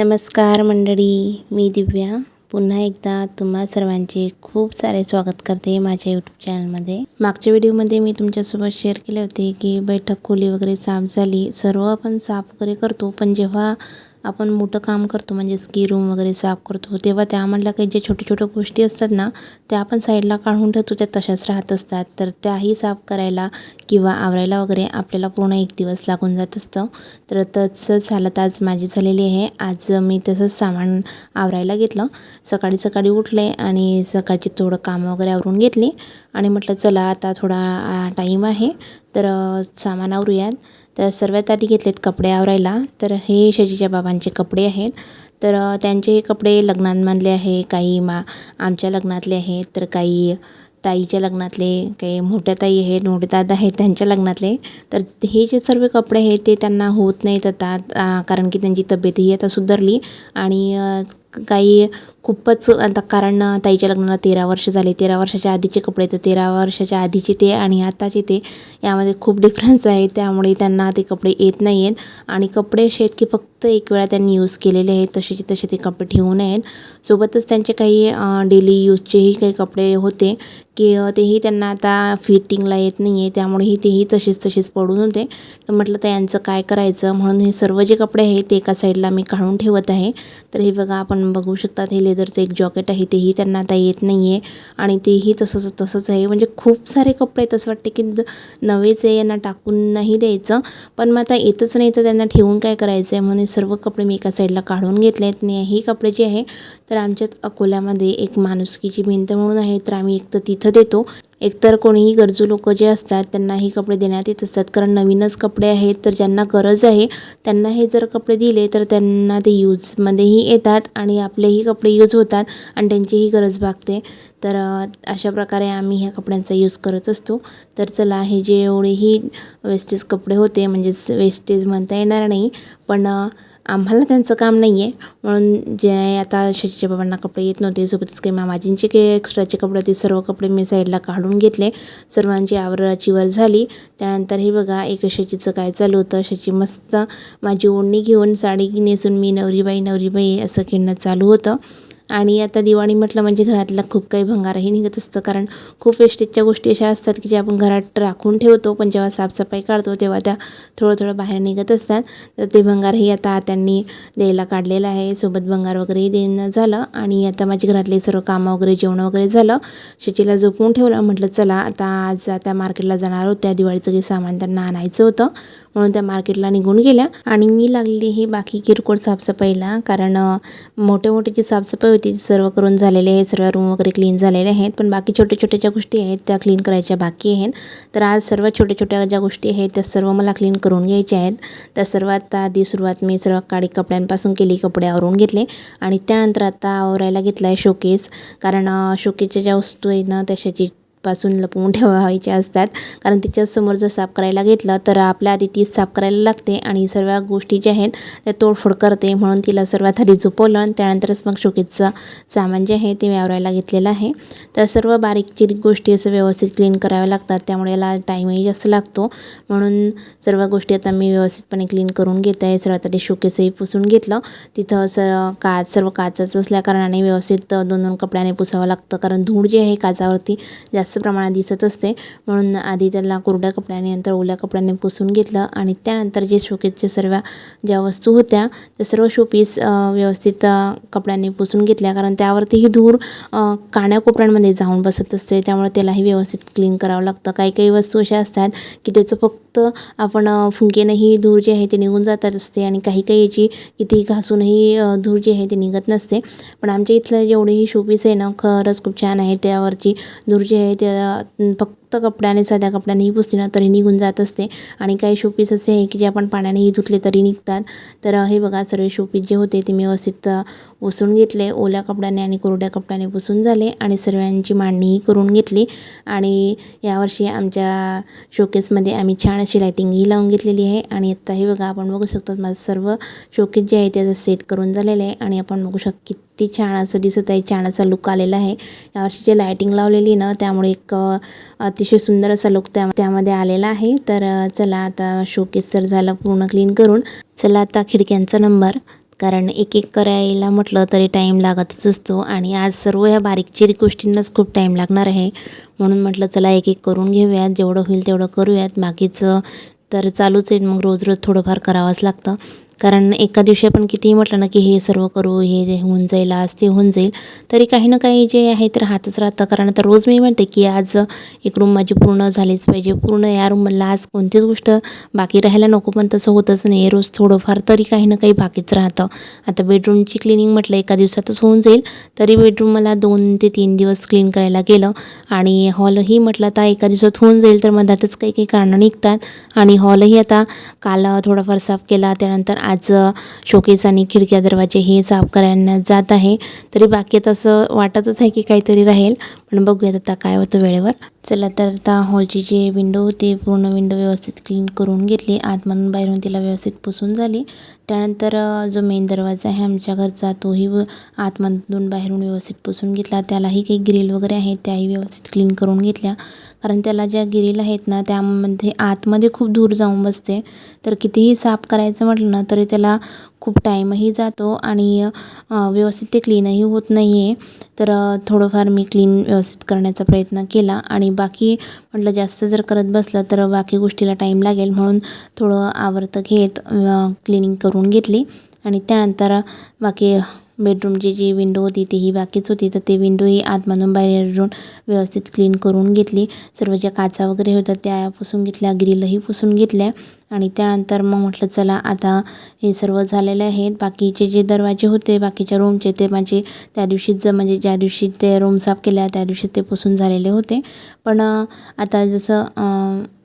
नमस्कार मंडळी मी दिव्या. पुन्हा एकदा तुम्हा सर्वांचे खूप सारे स्वागत करते माझ्या यूट्यूब चॅनलमध्ये मागच्या व्हिडिओमध्ये मी तुमच्यासोबत शेअर केले होते की बैठक खोली वगैरे साफ झाली. सर्व आपण साफ वगैरे करतो पण जेव्हा आपण मोठं काम करतो म्हणजेच की रूम वगैरे साफ करतो. तेव्हा त्यामधल्या काही जे छोट्या छोट्या गोष्टी असतात ना त्या आपण साईडला काढून ठेवतो त्या तशाच राहत असतात. तर त्याही साफ करायला किंवा आवरायला वगैरे आपल्याला पूर्ण एक दिवस लागून जात असतं. तर तसंच हालत आज माझी झालेली आहे. आज मी तसंच सामान आवरायला घेतलं. सकाळी सकाळी उठले आणि सकाळची थोडं काम वगैरे आवरून घेतली. आणि म्हटलं चला आता थोडा टाईम आहे. तर सामान आवरूयात. तर सर्वात आधी घेतलेत कपडे आवरायला. तर हे शजीच्या बाबांचे कपडे आहेत. तर त्यांचे कपडे लग्नांमधले आहे काही मा आमच्या लग्नातले आहेत तर काही ताईच्या लग्नातले काही मोठ्या ताई आहेत मोठे दादा आहेत त्यांच्या लग्नातले. तर हे जे सर्व कपडे आहेत ते त्यांना होत नाहीत आता कारण की त्यांची तब्येतही आता सुधारली. आणि काही खूपच आता कारण ताईच्या लग्नाला तेरा वर्ष झाले. तेरा वर्षाच्या आधीचे कपडे तर तेरा वर्षाच्या आधीचे ते आणि आताचे ते यामध्ये खूप डिफरन्स आहे. त्यामुळे त्यांना ते कपडे येत नाही आहेत आणि कपडे असे आहेत की फक्त एक वेळा त्यांनी यूज केलेले आहेत. तसेचे तसे ते कपडे ठेवू नयेत. सोबतच त्यांचे काही डेली यूजचेही काही कपडे होते की तेही त्यांना आता फिटिंगला येत नाही आहे त्यामुळेही तेही तसेच तसेच पडून होते. तर म्हटलं तर यांचं काय करायचं? म्हणून हे सर्व जे कपडे आहेत ते एका साईडला मी काढून ठेवत आहे. तर हे बघा आपण बघू शकतात हे लेदरचं एक जॉकेट आहे तेही त्यांना आता येत नाही आहे आणि तेही तसंच तसंच आहे. म्हणजे खूप सारे कपडे आहेत. असं वाटते की नवेच आहे यांना टाकून नाही द्यायचं. पण मग आता येतच नाही तर त्यांना ठेवून काय करायचं आहे म्हणून सर्व कपडे मी एका साईडला काढून घेतले आहेत. आणि ही कपडे जे आहे तर आमच्यात अकोल्यामध्ये एक माणुसकीची भिंत म्हणून आहे. तर आम्ही एक तर तिथं देतो. एकतर कोणीही गरजू लोक जे असतात त्यांना हे कपडे देण्यात येत असतात. कारण नवीनच कपडे आहेत तर ज्यांना गरज आहे त्यांना हे जर कपडे दिले तर त्यांना ते यूजमध्येही येतात आणि आपलेही कपडे यूज होतात आणि त्यांचीही गरज भागते. तर अशा प्रकारे आम्ही ह्या कपड्यांचा यूज करत असतो. तर चला हे जे एवढेही वेस्टेज कपडे होते म्हणजेच वेस्टेज म्हणता येणार नाही. पण आम्हाला त्यांचं काम नाही आहे म्हणून जे आता शशीच्या बाबांना कपडे येत नव्हते. सोबतच काही मामाजींचे काही एक्स्ट्राचे कपडे होते. सर्व कपडे मी साईडला काढून घेतले. सर्वांची आवराची वर झाली. त्यानंतर हे बघा एक शशीचं काय चालू होतं. शशी मस्त माझी ओढणी घेऊन साडी नेसून मी नवरीबाई नवरीबाई असं खेळणं चालू होतं. आणि आता दिवाळी म्हटलं म्हणजे घरातला खूप काही भंगारही निघत असतं. कारण खूप वेस्टेजच्या गोष्टी अशा असतात की ज्या आपण घरात राखून ठेवतो पण जेव्हा साफसफाई काढतो तेव्हा त्या थोडं थोडं बाहेर निघत असतात. तर ते भंगारही आता त्यांनी द्यायला काढलेलं आहे. सोबत भंगार वगैरेही देणं झालं आणि आता माझी घरातले सर्व कामं वगैरे जेवण वगैरे झालं. शेतीला झोपवून ठेवलं. म्हटलं चला आता आज आता मार्केटला जाणार होत्या. दिवाळीचं काही सामान त्यांना आणायचं होतं. म्हणून त्या मार्केटला निघून गेल्या. आणि मी लागलेली ही बाकी किरकोळ साफसफाईला. कारण मोठे मोठे जी साफसफाई होती ती सर्व करून झालेले आहे सर्व रूम वगैरे क्लीन झालेले आहेत. पण बाकी छोट्या छोट्या ज्या गोष्टी आहेत त्या क्लीन करायच्या बाकी आहेत. तर आज सर्व छोट्या छोट्या ज्या गोष्टी आहेत त्या सर्व मला क्लीन करून घ्यायच्या आहेत. त्या सर्वात आधी सुरुवात मी सर्व काळी कपड्यांपासून केली कपडे आवरून घेतले. आणि त्यानंतर आता आवरायला घेतला आहे शोकेस कारण शोकेसच्या ज्या वस्तू आहेत ना तशाची पासून लपवून ठेवायचे असतात. कारण तिच्यासमोर जर साफ करायला घेतलं तर आपल्या आधी ती साफ करायला लागते आणि सर्व गोष्टी ज्या आहेत त्या तोडफोड करते. म्हणून तिला सर्वात आधी झोपवलं आणि त्यानंतरच मग शोकेचं सामान जे आहे ते व्यावरायला घेतलेलं आहे. तर सर्व बारीक चिरीक गोष्टी असं व्यवस्थित क्लीन कराव्या लागतात. त्यामुळे याला टाईमही जास्त लागतो. म्हणून सर्व गोष्टी आता मी व्यवस्थितपणे क्लीन करून घेत आहे. सर्वात आधी शोकेसही पुसून घेतलं. तिथं सर काच सर्व काचाचं असल्या कारणाने व्यवस्थित दोन दोन कपड्याने पुसावं लागतं. कारण धूळ जी आहे काचावरती जास्त जास्त प्रमाणात दिसत असते. म्हणून आधी त्याला कोरड्या कपड्याने नंतर ओल्या कपड्याने पुसून घेतलं आणि त्यानंतर जे शोकेसच्या सर्व ज्या वस्तू होत्या त्या सर्व शोपीस व्यवस्थित कपड्यांनी पुसून घेतल्या. कारण त्यावरतीही धूर काण्या कोपऱ्यांमध्ये जाऊन बसत असते. त्यामुळे त्यालाही व्यवस्थित क्लीन करावं लागतं. काही काही वस्तू अशा असतात की त्याचं फक्त फक्त आपण फुंकेनंही धूर जे आहे ते निघून जातात असते आणि काही काही याची किती घासूनही धूर जी आहे ते निघत नसते. पण आमच्या इथलं जेवढेही शोपीस आहे ना खरंच खूप छान आहे. त्यावरची धूर जी आहे त्या फक्त फक्त कपड्याने साध्या कपड्यानेही पुसली ना तरी निघून जात असते. आणि काही शोपीस असे आहे की जे आपण पाण्यानेही धुतले तरी निघतात. तर हे बघा सर्व शोपीस जे होते ते मी व्यवस्थित पुसून घेतले. ओल्या कपड्याने आणि कोरड्या कपड्याने पुसून झाले आणि सर्वांची मांडणीही करून घेतली. आणि यावर्षी आमच्या शोकेसमध्ये आम्ही छान अशी लायटिंगही लावून घेतलेली आहे. आणि आत्ता हे बघा आपण बघू शकतो माझं सर्व शोकेस जे आहे त्याचं सेट करून झालेलं आहे. आणि आपण बघू शक किती छान असं दिसत आहे छान असा लुक आलेला आहे. यावर्षी जे लायटिंग लावलेली ना त्यामुळे एक अतिशय सुंदर असा लुक त्या त्यामध्ये आलेला आहे. तर चला आता शोकेस तर झालं पूर्ण क्लीन करून. चला आता खिडक्यांचा नंबर कारण एक एक करायला म्हटलं तरी टाईम लागतच असतो आणि आज सर्व ह्या बारीकचिरीक गोष्टींनाच खूप टाईम लागणार आहे. म्हणून म्हटलं चला एक एक करून घेऊयात जेवढं होईल तेवढं करूयात. बाकीचं तर चालूच आहे मग रोज रोज थोडंफार करावंच लागतं. कारण एका दिवशी आपण कितीही म्हटलं ना की हे सर्व करू हे जे होऊन जाईल आज ते होऊन जाईल तरी काही ना काही जे आहे तर राहतच राहतं. कारण आता रोज मी म्हणते की आज एक रूम माझी पूर्ण झालीच पाहिजे. पूर्ण या रूमला आज कोणतीच गोष्ट बाकी राहायला नको पण तसं होतच नाही. रोज थोडंफार तरी काही ना काही बाकीच राहतं. आता बेडरूमची क्लिनिंग म्हटलं एका दिवसातच होऊन जाईल तरी बेडरूम मला दोन ते तीन दिवस क्लीन करायला गेलं. आणि हॉलही म्हटलं आता एका दिवसात होऊन जाईल तर मधातच काही काही कारणं निघतात. आणि हॉलही आता काल थोडाफार साफ केला त्यानंतर आज शोकेस आणि खिडक्या दरवाजे हे साफ करायला जात आहे. तरी बाकी तसं वाटतच आहे की काहीतरी राहील. पण बघूयात आता काय होतं वेळेवर. चला तर आता हॉलची जी विंडो होती पूर्ण विंडो व्यवस्थित क्लीन करून घेतली. आतमधून बाहेरून तिला व्यवस्थित पुसून झाली. त्यानंतर जो मेन दरवाजा आहे आमच्या घरचा तोही व- आतमधून बाहेरून व्यवस्थित पुसून घेतला. त्यालाही काही ग्रिल वगैरे आहेत त्याही व्यवस्थित क्लीन करून घेतल्या. कारण त्याला ज्या ग्रिल आहेत ना त्यामध्ये आतमध्ये खूप दूर जाऊन बसते. तर कितीही साफ करायचं म्हटलं ना तरी त्याला खूप टाईमही जातो आणि व्यवस्थित ते क्लीनही होत नाही आहे तर थोडंफार मी क्लीन व्यवस्थित करण्याचा प्रयत्न केला आणि बाकी म्हटलं जास्त जर करत बसलं तर बाकी गोष्टीला टाईम लागेल म्हणून थोडं आवर्त घेत क्लिनिंग करून घेतली आणि त्यानंतर बाकी बेडरूमची जी विंडो होती तीही बाकीच होती. तर ते विंडोही आतमधून बाहेरून व्यवस्थित क्लीन करून घेतली. सर्व ज्या काचा वगैरे होत्या त्या पुसून घेतल्या. ग्रिलही पुसून घेतल्या. आणि त्यानंतर मग म्हटलं चला आता हे सर्व झालेले आहेत बाकीचे जे दरवाजे होते बाकीच्या रूमचे ते माझे त्या दिवशीच ज- म्हणजे ज्या दिवशी ते रूम साफ केल्या त्या दिवशी ते पुसून झालेले होते. पण आता जसं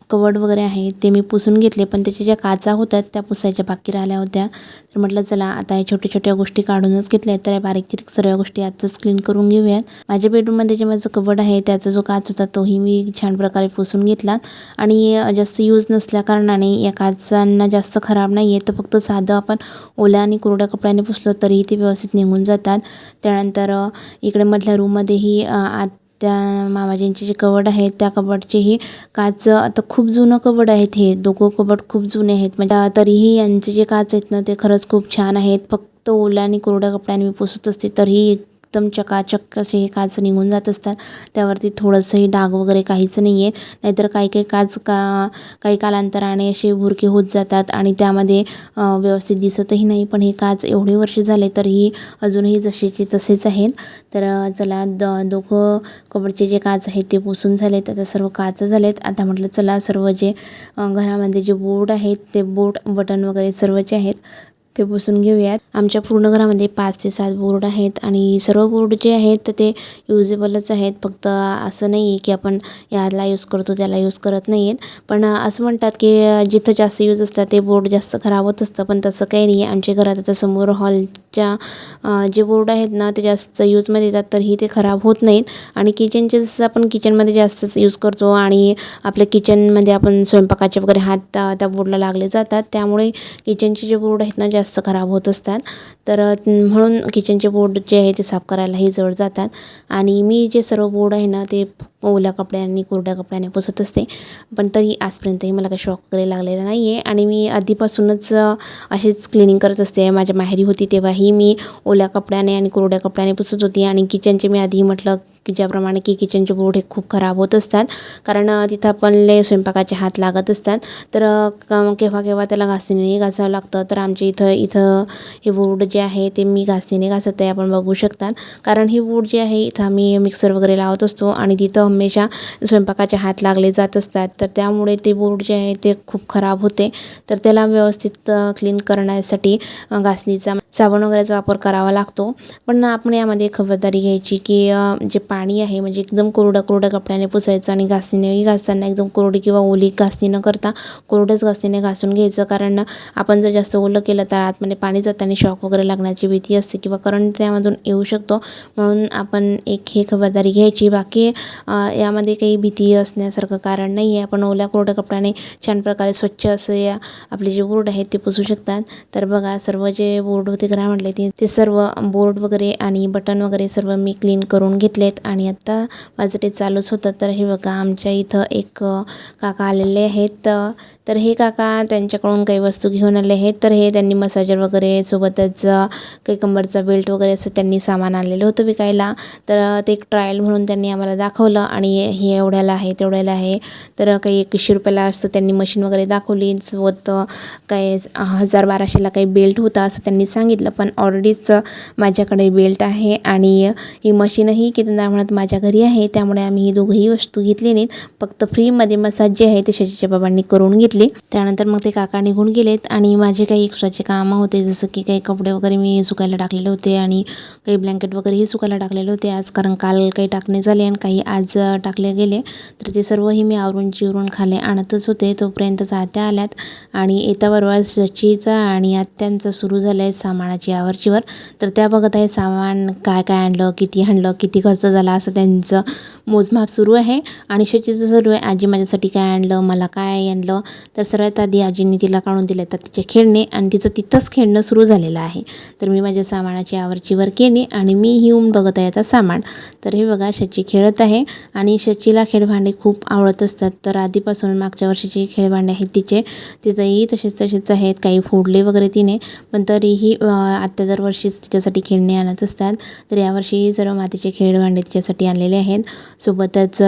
कवड वगैरे आहे ते मी पुसून घेतले पण त्याच्या ज्या काचा होत्या त्या पुसायच्या बाकी राहिल्या होत्या. तर म्हटलं चला आता या छोट्या छोट्या गोष्टी काढूनच घेतल्या तर या बारीक चिरीक सर्व गोष्टी आजच क्लीन करून घेऊयात. माझ्या बेडरूममध्ये जे माझं कवड आहे त्याचा जो काच होता तोही मी छान प्रकारे पुसून घेतला. आणि जास्त यूज नसल्या कारणाने या काचांना जास्त खराब नाही आहे तर फक्त साधं आपण ओल्या आणि कोरड्या कपड्याने पुसलं तरीही ते व्यवस्थित निघून जातात. त्यानंतर इकडे मधल्या रूममध्येही आत त्या मामाजींचे जे कबड आहेत त्या कबडचेही काच आता खूप जुनं कबड आहेत हे. दोघं कबड खूप जुने आहेत. म्हणजे तरीही यांचे जे काच आहेत ना ते खरंच खूप छान आहेत. फक्त ओल्या आणि कोरड्या कपड्याने मी पुसत असते तरीही एकदम चकाचक असे हे काच निघून जात असतात. त्यावरती थोडंसंही डाग वगैरे काहीच नाही आहे नाहीतर काही काही काच का काही कालांतराने असे भुरके होत जातात आणि त्यामध्ये व्यवस्थित दिसतही नाही. पण हे काच एवढे वर्ष झाले तरीही अजूनही जसेचे तसेच आहेत. तर चला द दोघं कबडचे जे काच आहेत ते पुसून झालेत. आता सर्व काच झालेत. आता म्हटलं चला सर्व जे घरामध्ये जे बोर्ड आहेत ते बोर्ड बटन वगैरे सर्व जे आहेत. ते पुसून घेऊयात. आमच्या पूर्ण घरामध्ये पाच ते सात बोर्ड आहेत आणि सर्व बोर्ड जे आहेत तर ते युजेबलच आहेत. फक्त असं नाही आहे की आपण याला यूज करतो त्याला यूज करत नाही आहेत पण असं म्हणतात की जिथं जास्त यूज असतात ते बोर्ड जास्त खराब होत असतं. पण तसं काही नाही. आहे आमच्या घरात आता समोर हॉलच्या जे बोर्ड आहेत ना ते जास्त यूजमध्ये येतात. तरीही ते खराब होत नाहीत. आणि किचनचे जसं आपण किचनमध्ये जास्तच यूज करतो आणि आपल्या किचनमध्ये आपण स्वयंपाकाचे वगैरे हात त्या बोर्डला लागले जातात. त्यामुळे किचनचे जे बोर्ड आहेत ना जास्त खराब होत असतात. तर म्हणून किचनचे बोर्ड जे आहे ते साफ करायलाही जड जातात. आणि मी जे सर्व बोर्ड आहे ना ते ओल्या कपड्यांनी कोरड्या कपड्याने पुसत असते. पण तरी आजपर्यंतही मला काही शॉक वगैरे लागलेला नाही आहे आणि मी आधीपासूनच असेच अशीच क्लिनिंग करत असते. माझ्या माहेरी होती तेव्हाही मी ओल्या कपड्याने आणि कोरड्या कपड्याने पुसत होती. आणि किचनचे मी आधी म्हटलं की ज्याप्रमाणे की किचनचे बोर्ड हे खूप खराब होत असतात. कारण तिथं पण लय स्वयंपाकाचे हात लागत असतात. तर केव्हा केव्हा त्याला घासणीने घासावं लागतं. तर आमच्या इथं इथं हे बोर्ड जे आहे ते मी घासणीने घासत आहे. आपण बघू शकतात कारण हे बोर्ड जे आहे इथं आम्ही मिक्सर वगैरे लावत असतो. आणि तिथं हमेशा स्वयंपाकाचे हात लागले जात असतात तर त्यामुळे ते बोर्ड जे आहे ते खूप खराब होते. तर त्याला व्यवस्थित क्लीन करण्यासाठी घासणीचा साबण वगैरेचा वापर करावा लागतो. पण आपण यामध्ये खबरदारी घ्यायची की जे पाणी आहे म्हणजे एकदम कोरडं कोरड्या कपड्याने पुसायचं आणि घासणीनेही घासताना एकदम कोरडी किंवा ओली घासणी न करता कोरड्याच घासणीने घासून घ्यायचं. कारण आपण जर जास्त ओलं केलं तर आतमध्ये पाणी जाताना शॉक वगैरे लागण्याची भीती असते किंवा करंट त्यामधून येऊ शकतो. म्हणून आपण एक हे खबरदारी घ्यायची. बाकी यामध्ये काही भीती असण्यासारखं कारण नाही आहे आपण ओल्या कोरड्या कपड्याने छान प्रकारे स्वच्छ असं या आपले जे बोर्ड आहेत ते पुसू शकतात. तर बघा सर्व जे बोर्ड होते ते करा म्हटले ते ते सर्व बोर्ड वगैरे आणि बटन वगैरे सर्व मी क्लीन करून घेतलेत. आणि आत्ता माझं ते चालूच होतं. तर हे बघा आमच्या इथं एक काका आलेले आहेत. तर हे काका त्यांच्याकडून काही वस्तू घेऊन आले आहेत. तर हे त्यांनी मसाजर वगैरे सोबतच काही कंबरचा बेल्ट वगैरे असं त्यांनी सामान आणलेलं होतं विकायला. तर ते एक ट्रायल म्हणून त्यांनी आम्हाला दाखवलं आणि हे एवढ्याला आहे तेवढ्याला आहे. तर काही एकशे रुपयाला असतं त्यांनी मशीन वगैरे दाखवली. सोबत काही हजार बाराशेला काही बेल्ट होता असं त्यांनी सांगितलं. पण ऑलरेडीच माझ्याकडे बेल्ट आहे आणि ही मशीनही किती म्हणत माझ्या घरी आहे. त्यामुळे आम्ही ही दोघंही वस्तू घेतली नाहीत. फक्त फ्रीमध्ये मसाज जे आहे ते शशीच्या बाबांनी करून घेतली. त्यानंतर मग ते काका निघून गेलेत आणि माझे काही एक्स्ट्राचे कामं होते जसं की काही कपडे वगैरे मी सुकायला टाकलेले होते आणि काही ब्लँकेट वगैरेही सुकायला टाकलेले होते आज कारण काल काही टाकणे झाले आणि काही आज टाकले गेले. तर ते सर्वही मी आवरून चिवरून खाले आणतच होते. तोपर्यंतच आत्या आल्यात आणि येत्याबरोबर बरोबर आणि आत्यांचं सुरू झालं आहे सामानाची आवरचीवर. तर त्या बघत आहे सामान काय काय आणलं किती आणलं किती खर्च झाला असं त्यांचं मोजमाप सुरू आहे. आणि शचीचं सुरू आहे आजी माझ्यासाठी काय आणलं मला काय आणलं तर सर्वात आधी आजींनी तिला काढून दिलं तर तिचे खेळणे आणि तिचं तिथंच खेळणं सुरू झालेलं आहे. तर मी माझ्या सामानाची आवरचीवर केली आणि मी येऊन बघत आहे आता सामान. तर हे बघा शची खेळत आहे आणि शचीला खेळभांडे खूप आवडत असतात. तर आधीपासून मागच्या वर्षीचे खेळभांडे आहेत तिचे. तिचंही तसेच तसेच आहेत. काही फोडले वगैरे तिने पण तरीही आत्ता आत्या दरवर्षीच तिच्यासाठी खेळणे आणत असतात. तर यावर्षी सर्व मातीचे खेळभांडे तिच्यासाठी आणलेले आहेत. सोबतच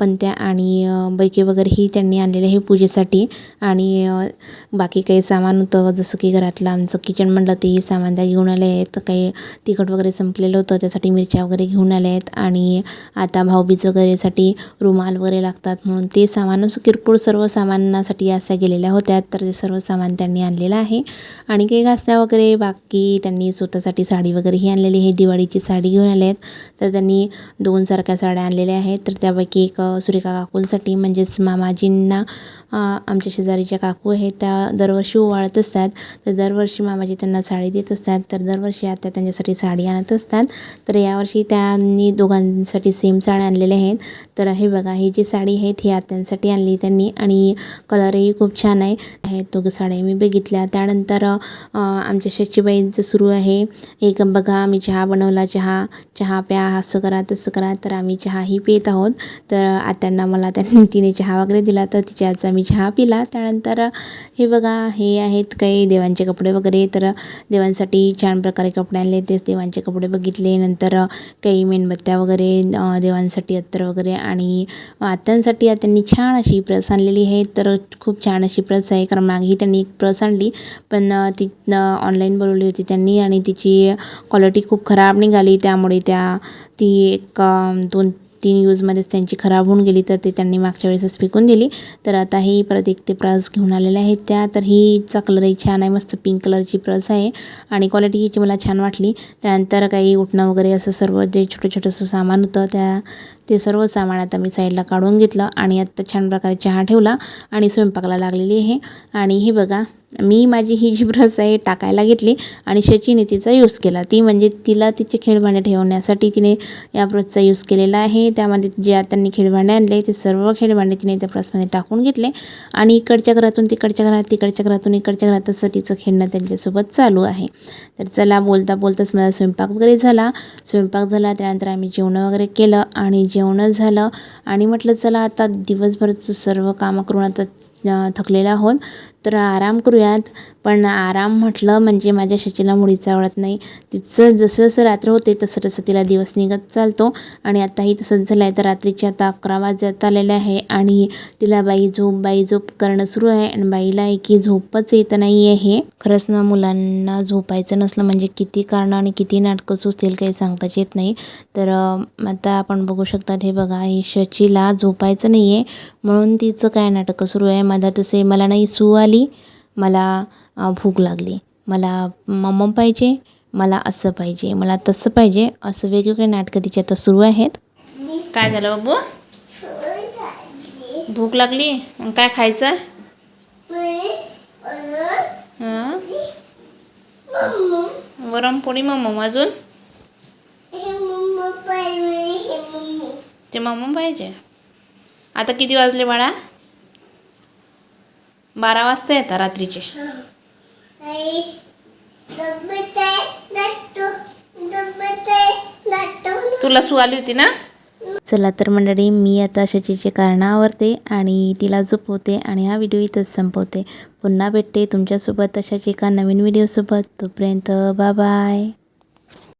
पंत्या आणि बैके वगैरेही त्यांनी आणलेले आहे पूजेसाठी. आणि बाकी काही सामान होतं जसं की घरातलं आमचं किचन म्हणलं तेही सामान त्या घेऊन आले आहेत. काही तिखट वगैरे संपलेलं होतं त्यासाठी मिरच्या वगैरे घेऊन आल्या आहेत. आणि आता भाऊबीज वगैरेसाठी रुमाल वगैरे लागतात म्हणून ते सामान असं किरकोळ सर्व सामानासाठी अस्या गेलेल्या होत्या. तर ते सर्व सामान त्यांनी आणलेलं आहे. आणि काही घासण्या वगैरे बाकी त्यांनी स्वतःसाठी साडी वगैरेही आणलेली आहे. दिवाळीची साडी घेऊन आले आहेत. तर त्यांनी दोन सारख्या साड्या आणलेल्या आहेत. तर त्यापैकी एक सुरेखा काकूंसाठी म्हणजेच मामाजींना आमच्या शेजारीच्या काकू आहेत त्या दरवर्षी ओवाळत असतात. तर दरवर्षी मामाजी त्यांना साडी देत असतात. तर दरवर्षी आता त्यांच्यासाठी साडी आणत असतात. तर यावर्षी त्यांनी दोघांसाठी सेम साड्या आणलेल्या आहेत. तर हे बघा ही जी साडी आहेत ही आत्यांसाठी आणली त्यांनी. आणि कलरही खूप छान आहे. हे दोघं साड्या मी बघितल्या. त्यानंतर आमच्या शशीबाईंचं सुरू आहे. एक बघा आम्ही चहा बनवला. चहा चहा प्या असं करा तसं करा. तर आम्ही चहाही पित आहोत. तर आत्यांना मला त्यांनी तिने चहा वगैरे दिला. तर तिच्या आज मी चहा केला. त्यानंतर हे बघा हे आहेत काही देवांचे कपडे वगैरे. तर देवांसाठी छान प्रकारे कपडे आणले. तेच देवांचे कपडे बघितले. नंतर काही मेणबत्त्या वगैरे देवांसाठी अत्तर वगैरे आणि आत्यांसाठी त्यांनी छान अशी प्रस आणलेली आहे. तर खूप छान अशी प्रस आहे. कारण मागेही त्यांनी एक प्रस आणली. पण ती ऑनलाईन बोलवली होती त्यांनी आणि तिची क्वालिटी खूप खराब निघाली. त्यामुळे त्या ती एक दोन तीन यूजमध्येच त्यांची खराब होऊन गेली तर ते त्यांनी मागच्या वेळेसच फेकून दिली. तर आता ही परत एक ते प्रस घेऊन आलेल्या आहेत त्या. तर हीचा कलरही छान आहे मस्त पिंक कलरची प्रस आहे आणि क्वालिटी हिची मला छान वाटली. त्यानंतर काही उठणं वगैरे असं सर्व जे छोटं छोटंसं सामान होतं त्या ते सर्व सामान आता मी साईडला काढून घेतलं आणि आत्ता छान प्रकारे चहा ठेवला आणि स्वयंपाकाला लागलेली आहे. आणि हे बघा मी माझी ही जी ब्रश आहे टाकायला घेतली आणि शचीने तिचा यूज केला. ती म्हणजे तिला तिचे खेळभांडे ठेवण्यासाठी तिने या ब्रशचा यूज केलेला आहे. त्यामध्ये जे त्यांनी खेळभांडे आणले ते सर्व खेळभांडे तिने त्या ब्रशमध्ये टाकून घेतले. आणि इकडच्या घरातून तिकडच्या घरात तिकडच्या घरातून इकडच्या घरात असं तिचं खेळणं त्यांच्यासोबत चालू आहे. तर चला बोलता बोलताच माझा स्वयंपाक वगैरे झाला. स्वयंपाक झाला त्यानंतर आम्ही जेवणं वगैरे केलं आणि जेवणं झालं. आणि म्हटलं चला आता दिवसभरचं सर्व कामं करून आता थकलेलं आहोत. तर आराम करूयात. पण आराम म्हटलं म्हणजे माझ्या शचीला मुळीच आवडत नाही. तिचं जसं जसं रात्र होते तसं तसं तिला दिवस निघत चालतो. आणि आताही तसंच झालं आहे तर रात्रीचे आता अकरा वाजत आलेले आहे. आणि तिला बाई झोप बाई झोप करणं सुरू आहे. आणि बाईला आहे की झोपच येत नाही आहे खरंच ना मुलांना झोपायचं नसलं म्हणजे किती कारणं आणि किती नाटकं सुचतील काही सांगताच येत नाही. तर आता आपण बघू शकतात हे बघा ही शचीला झोपायचं नाही आहे म्हणून तिचं काय नाटकं सुरू आहे? माझा तसे मला नाही सू आली. मला भूक लागली. मला मम्म पाहिजे मला असं पाहिजे मला तसं पाहिजे असं वेगवेगळे नाटकं तिचे आता सुरू आहेत. काय झालं बाबू? भूक लागली? काय खायचं? वरमपोळी पोळी मम्म अजून? ते मम्म पाहिजे. आता किती वाजले बाळा? बारा वाजता येतात रात्रीचे. तुला सू आली होती ना? चला तर मंडळी मी आता अशाची कारण आवरते आणि तिला झोपवते आणि हा व्हिडिओ इथंच संपवते. पुन्हा भेटते तुमच्यासोबत अशाच एका नवीन व्हिडिओसोबत. तोपर्यंत बा बाय